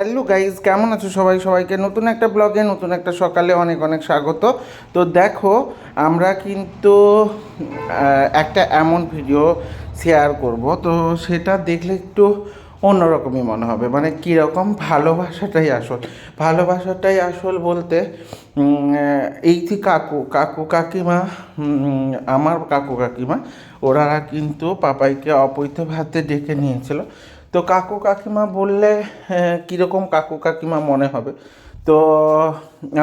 Hello guys কেমন আছো সবাই? সবাইকে নতুন একটা ব্লগে নতুন একটা সকালে অনেক অনেক স্বাগত। তো দেখো, আমরা কিন্তু একটা এমন ভিডিও শেয়ার করব। তো সেটা দেখলে একটু অন্যরকমই মনে হবে। মানে কীরকম ভালোবাসাটাই আসল। ভালোবাসাটাই আসল বলতে এই যে কাকু কাকু কাকিমা আমার কাকু কাকিমা ওরা কিন্তু পাপাইকে অপৈতে ভাতে ডেকে নিয়েছিল। তো কাকু কাকিমা বললে কীরকম কাকু কাকিমা মনে হবে? তো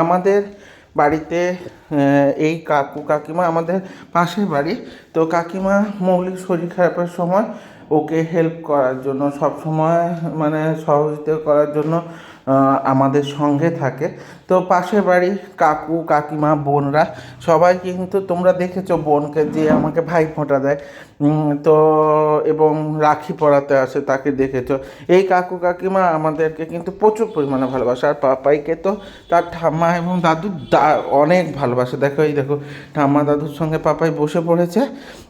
আমাদের বাড়িতে এই কাকু কাকিমা আমাদের পাশের বাড়ি। তো কাকিমা মৌলিক শরীর খারাপের সময় ওকে হেল্প করার জন্য সব সময় মানে সহযোগিতা করার জন্য আমাদের সঙ্গে থাকে। তো পাশের বাড়ি কাকু, কাকিমা, বোনরা, সবাই কিন্তু তোমরা দেখেছ বোনকে যে আমাকে ভাই ফোঁটা দেয়। তো এবং রাখি পরাতে আসে, তাকে দেখেছ। এই কাকু, কাকিমা আমাদেরকে কিন্তু প্রচুর পরিমাণে ভালোবাসে। আর পাপাইকে তো তার ঠাম্মা এবং দাদু দা- অনেক ভালোবাসে। দেখো, এই দেখো, ঠাম্মা দাদুর সঙ্গে পাপাই বসে পড়েছে।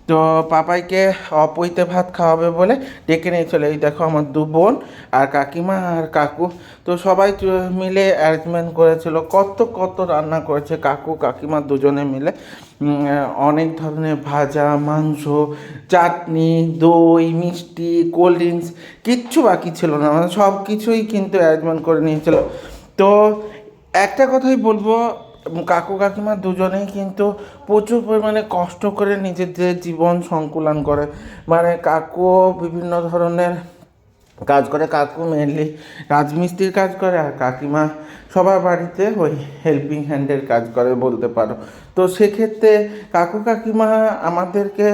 তো পাপাইকে অপৈতে ভাত খাওয়াবে বলে ডেকে নিয়ে চলে এই দেখো আমার দু বোন আর কাকিমা আর কাকু। তো সবাই মিলে অ্যারেঞ্জমেন্ট করেছিল, কত কত রান্না করেছে কাকু, কাকিমা দুজনে মিলে। অনেক ধরনের ভাজা, মাংস, চাটনি, দই, মিষ্টি কোল্ড ড্রিঙ্কস কিচ্ছু বাকি ছিল না মানে সব কিছুই কিন্তু অ্যারেঞ্জমেন্ট করে নিয়েছিল। তো একটা কথাই বলব কাকু কাকিমা দুজনেই কিন্তু প্রচুর পরিমাণে কষ্ট করে নিজেদের জীবন সংকুলন করে। মানে কাকু বিভিন্ন ধরনের কাজ করে, কাকু মেনলি রাজমিস্ত্রির কাজ করে আর কাকিমা সবার বাড়িতে ওই হেল্পিং হ্যান্ডের কাজ করে বলতে পারো। তো সেক্ষেত্রে কাকু কাকিমা আমাদেরকে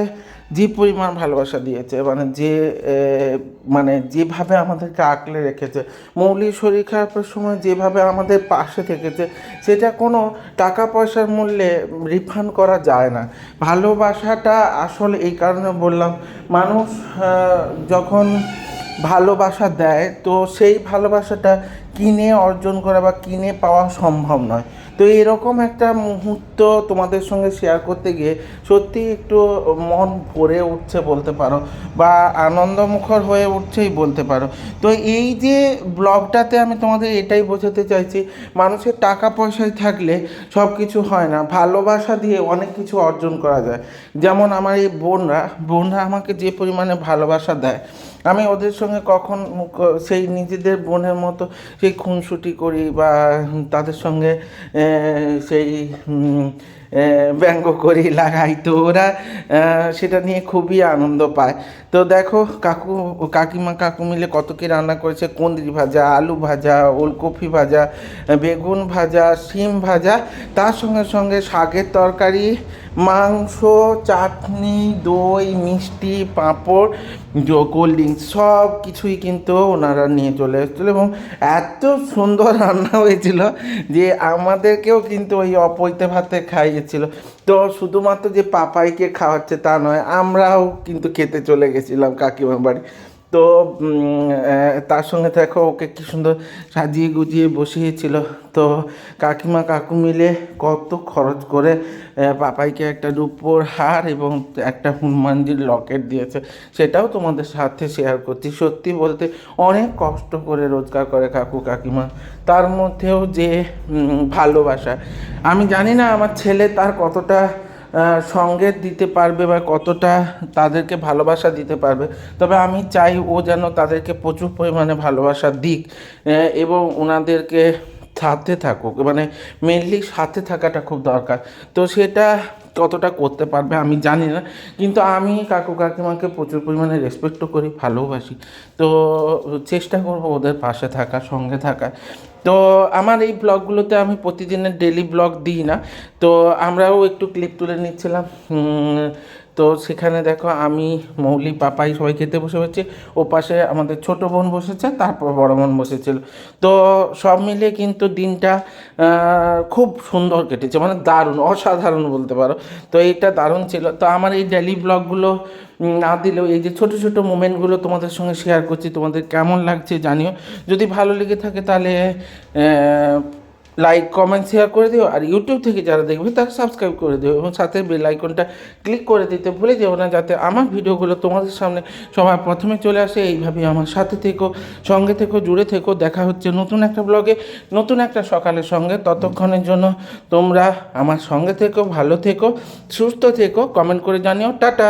যে পরিমাণ ভালোবাসা দিয়েছে মানে যে মানে যেভাবে আমাদেরকে আঁকলে রেখেছে, মৌলিক শরীর খারাপের সময় যেভাবে আমাদের পাশে থেকেছে, সেটা কোনো টাকা পয়সার মূল্যে রিফান্ড করা যায় না। ভালোবাসাটা আসলে এই কারণে বললাম, মানুষ যখন ভালোবাসা দেয়, তো সেই ভালোবাসাটা কিনে অর্জন করা বা কিনে পাওয়া সম্ভব নয়। তো এরকম একটা মুহূর্ত তোমাদের সঙ্গে শেয়ার করতে গিয়ে সত্যি একটু মন ভরে উঠছে বলতে পারো, বা আনন্দমুখর হয়ে উঠছেই বলতে পারো। তো এই যে ব্লগটাতে আমি তোমাদের এটাই বোঝাতে চাইছি, মানুষের টাকা পয়সায় থাকলে সব কিছু হয় না, ভালোবাসা দিয়ে অনেক কিছু অর্জন করা যায়। যেমন আমার এই বোনরা বোনরা আমাকে যে পরিমাণে ভালোবাসা দেয় আমি ওদের সঙ্গে কখন সেই নিজেদের বোনের মতো সেই খুনসুটি করি বা তাদের সঙ্গে সেই ব্যঙ্গ করি, লাগাই তো ওরা সেটা নিয়ে খুবই আনন্দ পায়। তো দেখো, কাকু, কাকিমা, কাকু মিলে কত কি রান্না করেছে। কুঁদরি ভাজা, আলু ভাজা, ওলকপি ভাজা, বেগুন ভাজা, শিম ভাজা। তার সঙ্গে সঙ্গে শাকের তরকারি, মাংস, চাটনি, দই, মিষ্টি, পাঁপড় কোল্ড ড্রিঙ্কস, সব কিছুই কিন্তু ওনারা নিয়ে চলে এসেছিল এবং এত সুন্দর রান্না হয়েছিল যে আমাদেরকেও কিন্তু ওই অপৈতে ভাতে খাইয়েছিল তো শুধুমাত্র যে পাপাইকে খাওয়াচ্ছে তা নয়, আমরাও কিন্তু খেতে চলে গেছিলাম কাকিমার বাড়ি। তো তার সঙ্গে দেখো ওকে কি সুন্দর সাজিয়ে গুজিয়ে বসিয়েছিল। তো কাকিমা কাকু মিলে কত খরচ করে পাপাইকে একটা রূপোর হার এবং একটা হনুমানজির লকেট দিয়েছে। সেটাও তোমাদের সাথে শেয়ার করছি। সত্যি বলতে অনেক কষ্ট করে রোজগার করে কাকু কাকিমা। তার মধ্যেও যে ভালোবাসা। আমি জানি না আমার ছেলে তার কতটা সঙ্গে দিতে পারবে বা কতটা তাদেরকে ভালোবাসা দিতে পারবে। তবে আমি চাই ও যেন তাদেরকে প্রচুর পরিমাণে ভালোবাসা দিক এবং ওনাদেরকে সাথে থাকুক। মানে মেনলি সাথে থাকাটা খুব দরকার। তো সেটা কতটা করতে পারবে আমি জানি না, কিন্তু আমি কাকু কাকিমাকে প্রচুর পরিমাণে রেসপেক্টও করি, ভালোবাসি। তো চেষ্টা করব ওদের পাশে থাকা সঙ্গে থাকা তো আমার এই ব্লগগুলোতে আমি প্রতিদিনের ডেলি ব্লগ দিই না। তো আমরাও একটু ক্লিপ তুলে নিচ্ছিলাম। তো সেখানে দেখো আমি, মৌলি, পাপাই সবাই খেতে বসে হচ্ছে ও পাশে আমাদের ছোট বোন বসেছে, তারপর বড় বোন বসেছিল। তো সব মিলিয়ে কিন্তু দিনটা খুব সুন্দর কেটেছে। মানে দারুণ, অসাধারণ বলতে পারো। তো এইটা দারুণ ছিল। তো আমার এই ডেলি ব্লগগুলো না দিলেও এই যে ছোট ছোট মোমেন্টগুলো তোমাদের সঙ্গে শেয়ার করছি, তোমাদের কেমন লাগছে জানিও। যদি ভালো লেগে থাকে তাহলে লাইক কমেন্ট শেয়ার করে দিও। আর ইউটিউব থেকে যারা দেখবে তারা সাবস্ক্রাইব করে দিও এবং সাথে বেল আইকনটা ক্লিক করে দিতে ভুলে যেও না যাতে আমার ভিডিওগুলো তোমাদের সামনে সবার প্রথমে চলে আসে। এইভাবে আমার সাথে থেকো, সঙ্গে থেকো, জুড়ে থেকো। দেখা হচ্ছে নতুন একটা ব্লগে নতুন একটা সকালের সঙ্গে। ততক্ষণের জন্য তোমরা আমার সঙ্গে থেকো, ভালো থেকো, সুস্থ থেকো। কমেন্ট করে জানিও। টাটা!